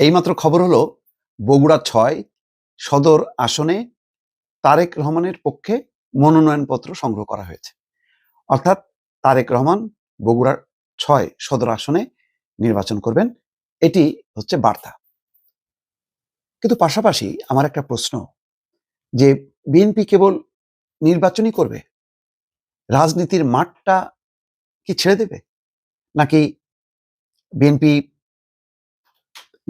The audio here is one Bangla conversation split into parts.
এইমাত্র খবর হলো, বগুড়া ছয় সদর আসনে তারেক রহমানের পক্ষে মনোনয়নপত্র সংগ্রহ করা হয়েছে। অর্থাৎ তারেক রহমান বগুড়ার ছয় সদর আসনে নির্বাচন করবেন, এটি হচ্ছে বার্তা। কিন্তু পাশাপাশি আমার একটা প্রশ্ন, যে বিএনপি কেবল নির্বাচনই করবে? রাজনীতির মাঠটা কি ছেড়ে দেবে? নাকি বিএনপি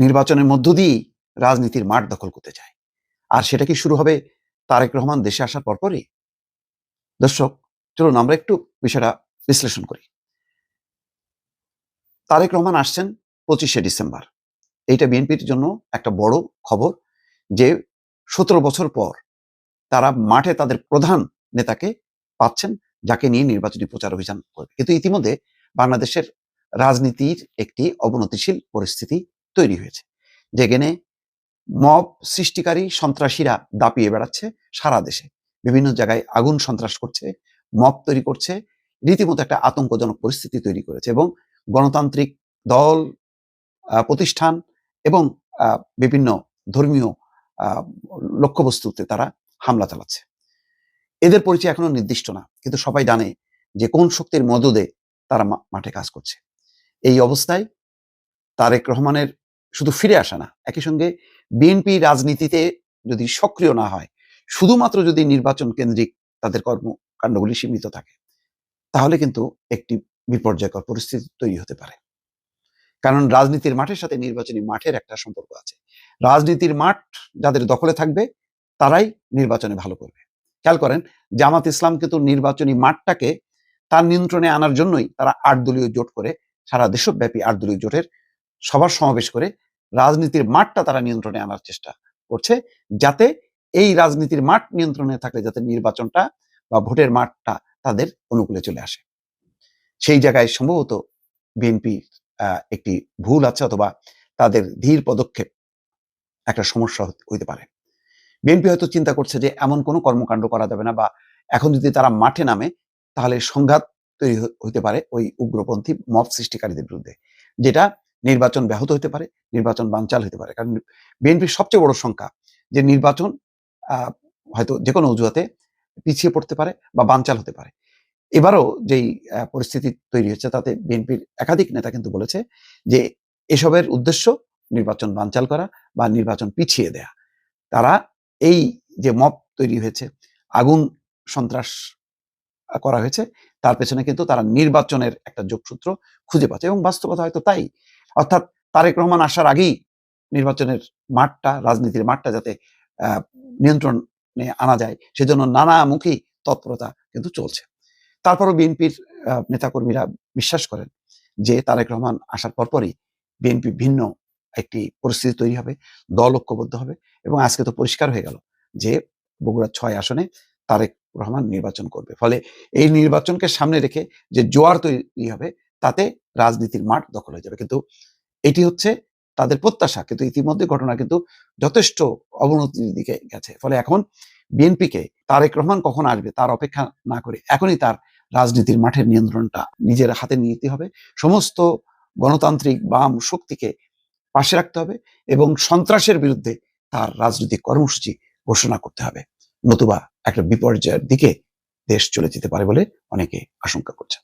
নির্বাচনের মধ্য দিয়েই রাজনীতির মাঠ দখল করতে চায়। আর সেটা কি শুরু হবে তারেক রহমান দেশে আসার পরপরই? দর্শক, চলুন আমরা একটু বিষয়টা বিশ্লেষণ করি। তারেক রহমান আসছেন পঁচিশে ডিসেম্বর। এইটা বিএনপির জন্য একটা বড় খবর যে সতেরো বছর পর তারা মাঠে তাদের প্রধান নেতাকে পাচ্ছেন, যাকে নিয়ে নির্বাচনী প্রচার অভিযান করবে। কিন্তু ইতিমধ্যে বাংলাদেশের রাজনীতির একটি অবনতিশীল পরিস্থিতি তৈরি হয়েছে। যেখানে মব সৃষ্টিকারী সন্ত্রাসীরা দাপিয়ে বেড়াচ্ছে সারা দেশে। বিভিন্ন জায়গায় আগুন সন্ত্রাস করছে, মব তৈরি করছে, রীতিমতো একটা আতঙ্কজনক পরিস্থিতি তৈরি করেছে এবং গণতান্ত্রিক দল প্রতিষ্ঠান এবং বিভিন্ন ধর্মীয় লক্ষ্যবস্তুতে তারা হামলা চালাচ্ছে। এদের পরিচয় এখনও নির্দিষ্ট না, কিন্তু সবাই জানে যে কোন শক্তির মদদে তারা মাঠে কাজ করছে। এই অবস্থায় তারেক রহমানের শুধু ফিরে আসা না, একই সঙ্গে বিএনপি রাজনীতিতে যদি সক্রিয় না হয়, শুধুমাত্র যদি নির্বাচন কেন্দ্রিক তাদের কর্মকাণ্ডগুলি সীমিত থাকে, তাহলে কিন্তু একটি বিপর্যয়কর পরিস্থিতি তৈরি হতে পারে। কারণ রাজনীতির মাঠের সাথে নির্বাচনী মাঠের একটা সম্পর্ক আছে। রাজনীতির মাঠ যাদের দখলে থাকবে, তারাই নির্বাচনে ভালো করবে। খেয়াল করেন, জামাত ইসলাম কিন্তু নির্বাচনী মাঠটাকে তার নিয়ন্ত্রণে আনার জন্যই তারা আট দলীয় জোট করে সারা দেশব্যাপী আট দলীয় জোটের সবার সমাবেশ করে রাজনীতির মাঠটা তারা নিয়ন্ত্রণে আনার চেষ্টা করছে যাতে এই রাজনীতির মাঠ নিয়ন্ত্রণে থাকলে যাতে নির্বাচনটা বা ভোটের মাঠটা তাদের অনুকূলে চলে আসে। সেই জায়গায় সম্ভবত বিএনপি একটি ভুল আছে অথবা তাদের ধীর পদক্ষেপ একটা সমস্যা হইতে পারে। বিএনপি হয়তো চিন্তা করছে যে এমন কোনো কর্মকাণ্ড করা যাবে না বা এখন যদি তারা মাঠে নামে তাহলে সংঘাত তৈরি হইতে পারে ওই উগ্রপন্থী মব সৃষ্টিকারীদের বিরুদ্ধে। যেটা নির্বাচন ব্যাহত হতে পারে, নির্বাচন বানচাল হতে পারে। কারণ বিএনপির সবচেয়ে বড় সংখ্যা যে নির্বাচন হয়তো যে কোনো অজুহাতে পিছিয়ে পড়তে পারে বা বানচাল হতে পারে। এবারও যেই পরিস্থিতি তৈরি হচ্ছে তাতে বিএনপির একাধিক নেতা কিন্তু বলেছে যে এসবের উদ্দেশ্য নির্বাচন বানচাল করা বা নির্বাচন পিছিয়ে দেয়া। তারা এই যে মব তৈরি হয়েছে, আগুন সন্ত্রাস করা হয়েছে, তার পেছনে কিন্তু তারা নির্বাচনের একটা যোগসূত্র খুঁজে পাচ্ছে এবং বাস্তবতা হয়তো তাই। অর্থাৎ তারেক রহমান আসার আগেই নির্বাচনের মাঠটা, রাজনীতির মাঠটা যাতে নিয়ন্ত্রণে আনা যায়, সেজন্য নানামুখী তৎপরতা কিন্তু চলছে। তারপরও বিএনপির নেতাকর্মীরা বিশ্বাস করেন যে তারেক রহমান আসার পরপরই বিএনপি ভিন্ন একটি পরিস্থিতি তৈরি হবে, দল ঐক্যবদ্ধ হবে এবং আজকে তো পরিষ্কার হয়ে গেল যে বগুড়া ছয় আসনে তারেক রহমান নির্বাচন করবে। ফলে এই নির্বাচনকে সামনে রেখে যে জোয়ার তৈরি হবে, তাতে রাজনীতির মাঠ দখল হয়ে যাবে। কিন্তু এটি হচ্ছে তাদের প্রত্যাশা। কিন্তু ইতিমধ্যে ঘটনা কিন্তু যথেষ্ট অবনতির দিকে গেছে। ফলে এখন বিএনপিকে তারেক রহমান কখন আসবে তার অপেক্ষা না করে এখনই তার রাজনীতির মাঠের নিয়ন্ত্রণটা নিজের হাতে নিতে হবে। সমস্ত গণতান্ত্রিক বাম শক্তিকে পাশে রাখতে হবে এবং সন্ত্রাসের বিরুদ্ধে তার রাজনৈতিক কর্মসূচি ঘোষণা করতে হবে। নতুবা একটা বিপর্যয়ের দিকে দেশ চলে যেতে পারে বলে অনেকে আশঙ্কা করছেন।